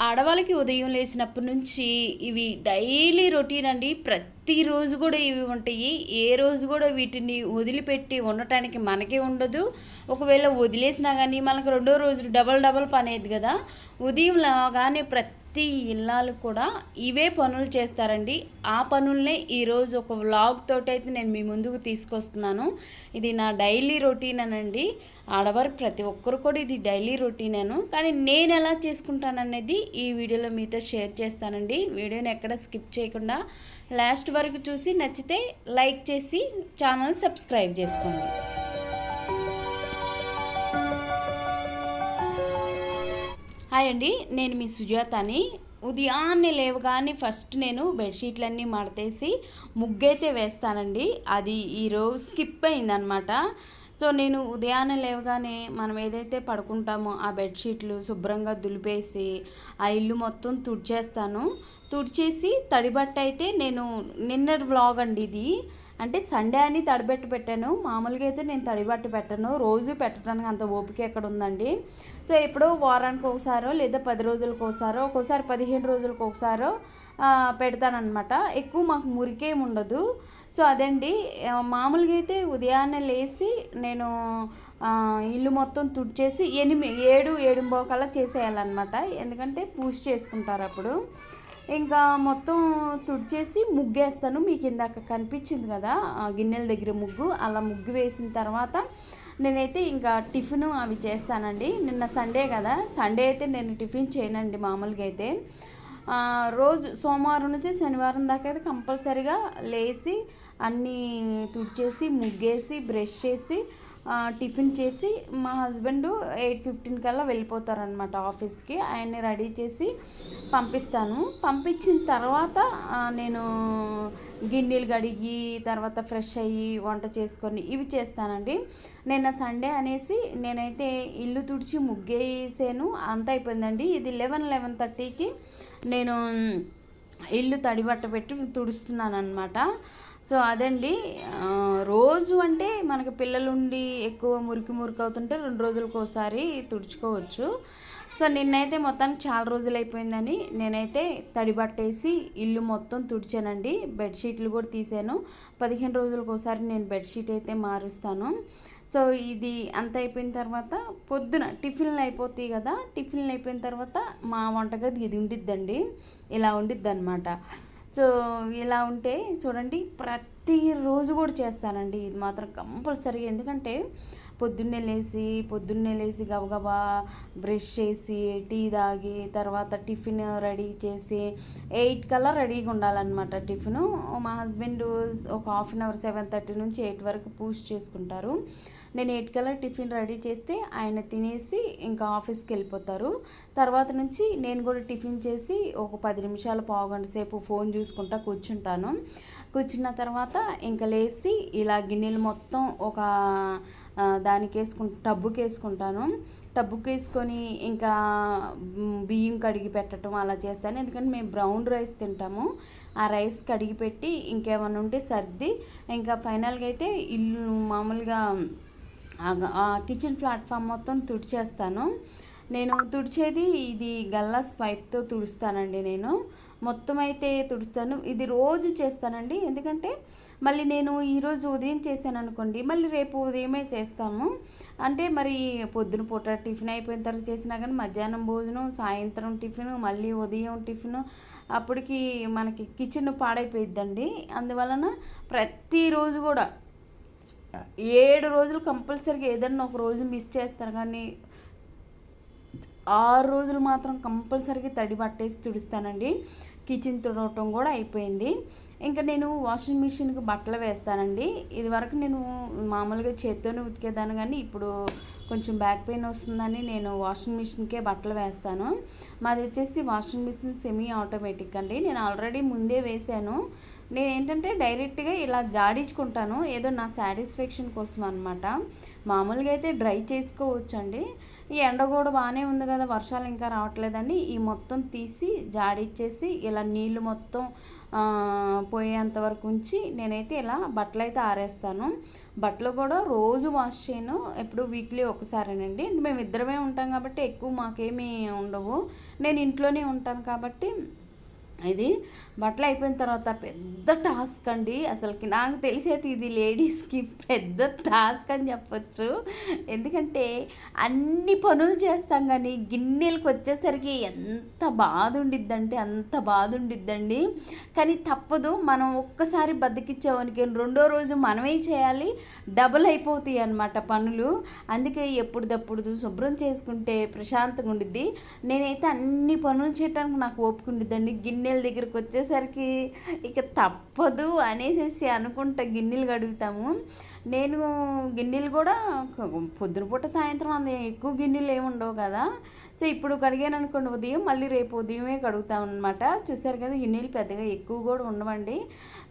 ఆడవాళ్ళకి ఉదయం లేసినప్పటి నుంచి ఇవి డైలీ రొటీన్ అండి. ప్రతిరోజు కూడా ఇవి ఉంటాయి. ఏ రోజు కూడా వీటిని వదిలిపెట్టి ఉండటానికి మనకే ఉండదు. ఒకవేళ వదిలేసినా కానీ మనకు రెండో రోజు డబల్ డబల్ పని అయ్యేది కదా. ఉదయం లాగానే ప్రతి ప్రతి ఇల్లాలు కూడా ఇవే పనులు చేస్తారండి. ఆ పనులనే ఈరోజు ఒక వ్లాగ్ తోటి అయితే నేను మీ ముందుకు తీసుకొస్తున్నాను. ఇది నా డైలీ రొటీన్ అనండి. ఆడవారు ప్రతి ఒక్కరు కూడా ఇది డైలీ రొటీనేను కానీ నేను ఎలా చేసుకుంటాననేది ఈ వీడియోలో మీతో షేర్ చేస్తానండి. వీడియోని ఎక్కడ స్కిప్ చేయకుండా లాస్ట్ వరకు చూసి నచ్చితే లైక్ చేసి ఛానల్ సబ్స్క్రైబ్ చేసుకోండి. హాయ్ అండి నేను మీ సుజాతని. ఉదయాన్నే లేవగానే ఫస్ట్ నేను బెడ్షీట్లన్నీ మడతేసి ముగ్గైతే వేస్తానండి. అది ఈరోజు స్కిప్ అయిందనమాట. సో నేను ఉదయాన్నే లేవగానే మనం ఏదైతే పడుకుంటామో ఆ బెడ్షీట్లు శుభ్రంగా దులిపేసి ఆ ఇల్లు మొత్తం తుడిచేస్తాను. తుడిచేసి తడిబట్ట అయితే నేను నిన్నటి వ్లాగ్ అండి ఇది. అంటే సండే అని తడిబెట్టి పెట్టాను. మామూలుగా అయితే నేను తడిబట్టి పెట్టను. రోజు పెట్టడానికి అంత ఓపిక ఎక్కడ ఉందండి? సో ఎప్పుడో వారానికి ఒకసారో లేదా పది రోజులకు ఒకసారో ఒక్కోసారి పదిహేను రోజులకు ఒకసారో పెడతానమాట ఎక్కువ మాకు మురికేం ఉండదు. సో అదండి. మామూలుగా అయితే ఉదయాన్నే లేచి నేను ఇల్లు మొత్తం తుడిచేసి ఎనిమిది ఏడు ఏడుంబోకల్లా చేసేయాలన్నమాట. ఎందుకంటే పూజ చేసుకుంటారు అప్పుడు. ఇంకా మొత్తం తుడిచేసి ముగ్గేస్తాను. మీకు ఇందాక కనిపించింది కదా గిన్నెల దగ్గర ముగ్గు. అలా ముగ్గు వేసిన తర్వాత నేనైతే ఇంకా టిఫిన్ అవి చేస్తానండి. నిన్న సండే కదా సండే అయితే నేను టిఫిన్ చేయనండి మామూలుగా అయితే. రోజు సోమవారం నుంచి శనివారం దాకా అయితే కంపల్సరిగా లేచి అన్నీ తుడిచేసి ముగ్గేసి బ్రష్ చేసి టిఫిన్ చేసి మా హస్బెండ్ ఎయిట్ ఫిఫ్టీన్ కల్లా వెళ్ళిపోతారనమాట ఆఫీస్కి. ఆయన్ని రెడీ చేసి పంపిస్తాను. పంపించిన తర్వాత నేను గిన్నెలు కడిగి తర్వాత ఫ్రెష్ అయ్యి వంట చేసుకొని ఇవి చేస్తానండి. నిన్న సండే అనేసి నేనైతే ఇల్లు తుడిచి ముగ్గేసాను. అంత అయిపోయిందండి. ఇది లెవెన్ లెవెన్ థర్టీకి నేను ఇల్లు తడిబట్ట పెట్టి తుడుస్తున్నాను అనమాట సో అదండి రోజు అంటే మనకి పిల్లలుండి ఎక్కువ మురికి మురికి అవుతుంటే రెండు రోజులకు ఒకసారి తుడుచుకోవచ్చు. సో నిన్నైతే మొత్తానికి చాలా రోజులు అయిపోయిందని నేనైతే తడి బట్టేసి ఇల్లు మొత్తం తుడిచానండి. బెడ్షీట్లు కూడా తీసాను. పదిహేను రోజులకు ఒకసారి నేను బెడ్షీట్ అయితే మారుస్తాను. సో ఇది అంత అయిపోయిన తర్వాత పొద్దున టిఫిన్లు అయిపోతాయి కదా టిఫిన్లు అయిపోయిన తర్వాత మా వంటగది ఇది ఉండిద్దండి. ఇలా ఉండిద్ది అనమాట సో ఇలా ఉంటే చూడండి ప్రతిరోజు కూడా చేస్తానండి. ఇది మాత్రం కంపల్సరీగా ఎందుకంటే పొద్దున్నే లేచి పొద్దున్నే లేచి గబగబా బ్రష్ చేసి టీ తాగి తర్వాత టిఫిన్ రెడీ చేసి ఎయిట్ కల్లా రెడీగా ఉండాలన్నమాట టిఫిన్. మా హస్బెండ్ ఒక half an hour seven thirty నుంచి ఎయిట్ వరకు పూజ చేసుకుంటారు. నేను ఎయిట్ కల్లా టిఫిన్ రెడీ చేస్తే ఆయన తినేసి ఇంకా ఆఫీస్కి వెళ్ళిపోతారు. తర్వాత నుంచి నేను కూడా టిఫిన్ చేసి ఒక పది నిమిషాలు పావుగంట సేపు ఫోన్ చూసుకుంటా కూర్చుంటాను. కూర్చున్న తర్వాత ఇంకా లేచి ఇలా గిన్నెలు మొత్తం ఒక దానికి వేసుకు టబ్బుకి వేసుకుంటాను టబ్బుకి వేసుకొని ఇంకా బియ్యం కడిగి పెట్టడం అలా చేస్తాను. ఎందుకంటే మేము బ్రౌన్ రైస్ తింటాము. ఆ రైస్ కడిగి పెట్టి ఇంకేమైనా ఉంటే సర్ది. ఇంకా ఫైనల్గా అయితే ఇల్లు మామూలుగా కిచెన్ ప్లాట్ఫామ్ మొత్తం తుడిచేస్తాను. నేను తుడిచేది ఇది గల్లా స్వైప్తో తుడుస్తానండి నేను. మొత్తం అయితే తుడుస్తాను. ఇది రోజు చేస్తానండి. ఎందుకంటే మళ్ళీ నేను ఈరోజు ఉదయం చేశాను అనుకోండి మళ్ళీ రేపు ఉదయమే చేస్తాము. అంటే మరి పొద్దున పూట టిఫిన్ అయిపోయిన తర్వాత చేసినా కానీ మధ్యాహ్నం భోజనం సాయంత్రం టిఫిన్ మళ్ళీ ఉదయం టిఫిన్ అప్పటికి మనకి కిచెన్ పాడైపోయిద్దండి. అందువలన ప్రతిరోజు కూడా ఏడు రోజులు కంపల్సరీగా ఏదన్నా ఒక రోజు మిస్ చేస్తాను కానీ ఆరు రోజులు మాత్రం కంపల్సరీగా తడి పట్టేసి తుడుస్తానండి. కిచెన్ తుడవటం కూడా అయిపోయింది. ఇంకా నేను వాషింగ్ మిషన్కి బట్టలు వేస్తానండి. ఇది వరకు నేను మామూలుగా చేత్తోనే ఉతికేదాను కానీ ఇప్పుడు కొంచెం బ్యాక్ పెయిన్ వస్తుందని నేను వాషింగ్ మిషన్కే బట్టలు వేస్తాను. మాది వచ్చేసి వాషింగ్ మిషన్ సెమీ ఆటోమేటిక్ అండి. నేను ఆల్రెడీ ముందే వేశాను నేను ఏంటంటే డైరెక్ట్గా ఇలా జాడించుకుంటాను. ఏదో నా సాటిస్ఫాక్షన్ కోసం అనమాట మామూలుగా అయితే డ్రై చేసుకోవచ్చు అండి ఈ ఎండ కూడా బాగానే ఉంది కదా వర్షాలు ఇంకా రావట్లేదని ఈ మొత్తం తీసి జాడిచ్చేసి ఇలా నీళ్ళు మొత్తం పోయేంత వరకు ఉంచి నేనైతే ఇలా బట్టలు అయితే ఆరేస్తాను. బట్టలు కూడా రోజు వాష్ చేయను ఎప్పుడు వీక్లీ ఒకసారేనండి. మేము ఇద్దరమే ఉంటాం కాబట్టి ఎక్కువ మాకేమీ ఉండవు. నేను ఇంట్లోనే ఉంటాను కాబట్టి ఇది బట్టలు అయిపోయిన తర్వాత పెద్ద టాస్క్ అండి. అసలుకి నాకు తెలిసేది ఇది లేడీస్కి పెద్ద టాస్క్ అని చెప్పొచ్చు. ఎందుకంటే అన్ని పనులు చేస్తాం కానీ గిన్నెలకు వచ్చేసరికి ఎంత బాధ ఉండిద్దంటే అంత బాధ ఉండిద్దండి కానీ తప్పదు మనం ఒక్కసారి బతికిచ్చామనికి రెండో రోజు మనమే చేయాలి. డబుల్ అయిపోతాయి అన్నమాట పనులు. అందుకే ఎప్పుడుదప్పుడు శుభ్రం చేసుకుంటే ప్రశాంతంగా ఉండిద్ది. నేనైతే అన్ని పనులు చేయడానికి నాకు ఓపిక ఉండిద్దండి. గిన్నెల దగ్గరికి వచ్చేసరికి ఇక తప్పదు అనేసి అనుకుంటా గిన్నెలు కడుగుతాము. నేను గిన్నెలు కూడా పొద్దున పూట సాయంత్రం అంత ఎక్కువ గిన్నెలు ఏమి ఉండవు కదా. సో ఇప్పుడు కడిగాను అనుకోండి ఉదయం మళ్ళీ రేపు ఉదయమే కడుగుతాం అనమాట చూసారు కదా గిన్నెలు పెద్దగా ఎక్కువ కూడా ఉండవండి.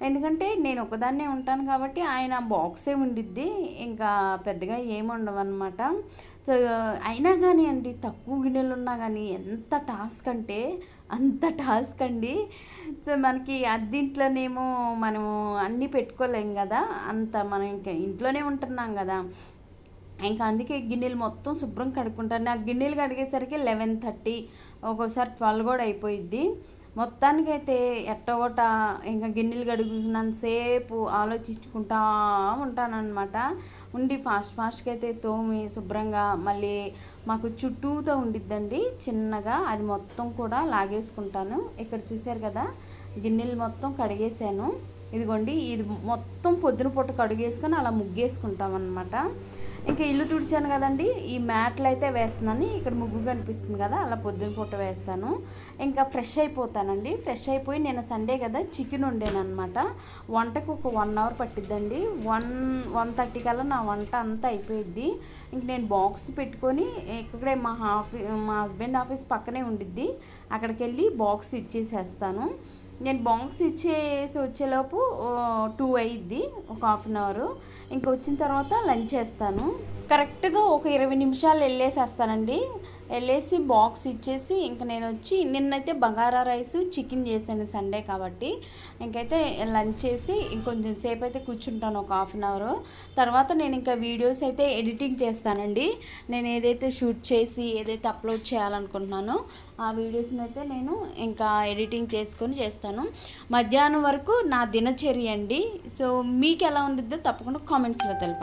ఎందుకంటే నేను ఒకదాన్నే ఉంటాను కాబట్టి ఆయన బాక్సే ఉండిద్ది ఇంకా పెద్దగా ఏమి ఉండవు అనమాట సో అయినా కానీ అండి తక్కువ గిన్నెలు ఉన్నా కానీ ఎంత టాస్క్ అంటే అంత టాస్క్ అండి. సో మనకి అద్దింట్లోనేమో మనము అన్నీ పెట్టుకోలేం కదా. అంత మనం ఇంకా ఇంట్లోనే ఉంటున్నాం కదా. ఇంకా అందుకే గిన్నెలు మొత్తం శుభ్రం కడుక్కుంటాను నాకు గిన్నెలు కడిగేసరికి లెవెన్ థర్టీ ఒక్కోసారి ట్వెల్వ్ కూడా అయిపోయిద్ది. మొత్తానికైతే ఎట్టగొట్ట ఇంకా గిన్నెలు కడుగుతున్నంతసేపు ఆలోచించుకుంటా ఉంటానన్నమాట. ఉండి ఫాస్ట్ ఫాస్ట్గా అయితే తోమి శుభ్రంగా మళ్ళీ మాకు చుట్టూతో ఉండిద్దండి. చిన్నగా అది మొత్తం కూడా లాగేసుకుంటాను. ఇక్కడ చూశారు కదా గిన్నెలు మొత్తం కడిగేసాను ఇదిగోండి ఇది మొత్తం పొద్దున పూట కడుగేసుకొని అలా ముగ్గేసుకుంటాం అనమాట ఇంకా ఇల్లు తుడిచాను కదండి. ఈ మ్యాట్లు అయితే వేస్తున్నాను. ఇక్కడ ముగ్గు కనిపిస్తుంది కదా అలా పొద్దున పూట వేస్తాను. ఇంకా ఫ్రెష్ అయిపోతానండి. ఫ్రెష్ అయిపోయి నేను సండే కదా చికెన్ వండాను వంటకు ఒక వన్ అవర్ పట్టిద్దండి. వన్ వన్ థర్టీ కల్లా నా వంట అంతా అయిపోయిద్ది. ఇంక నేను బాక్స్ పెట్టుకొని ఇక్కడే మా ఆఫీ మా హస్బెండ్ ఆఫీస్ పక్కనే ఉండిద్ది. అక్కడికి వెళ్ళి బాక్స్ ఇచ్చేసేస్తాను. నేను బాక్స్ ఇచ్చేసి వచ్చేలోపు టూ అయ్యిద్ది ఒక హాఫ్ అన్ అవర్ ఇంకా వచ్చిన తర్వాత లంచ్ చేస్తాను. కరెక్ట్గా ఒక ఇరవై నిమిషాలు వెళ్ళేసేస్తానండి వెళ్ళేసి బాక్స్ ఇచ్చేసి ఇంకా నేను వచ్చి నిన్నైతే బగారా రైస్ చికెన్ చేశాను సండే కాబట్టి. ఇంకైతే లంచ్ చేసి ఇంకొంచెం సేపు అయితే కూర్చుంటాను ఒక హాఫ్ అన్ అవర్. తర్వాత నేను ఇంకా వీడియోస్ అయితే ఎడిటింగ్ చేస్తానండి. నేను ఏదైతే షూట్ చేసి ఏదైతే అప్లోడ్ చేయాలనుకుంటున్నానో ఆ వీడియోస్ని అయితే నేను ఇంకా ఎడిటింగ్ చేసుకొని చేస్తాను. మధ్యాహ్నం వరకు నా దినచర్య అండి. సో మీకు ఎలా ఉండిద్దో తప్పకుండా కామెంట్స్లో తెలుపు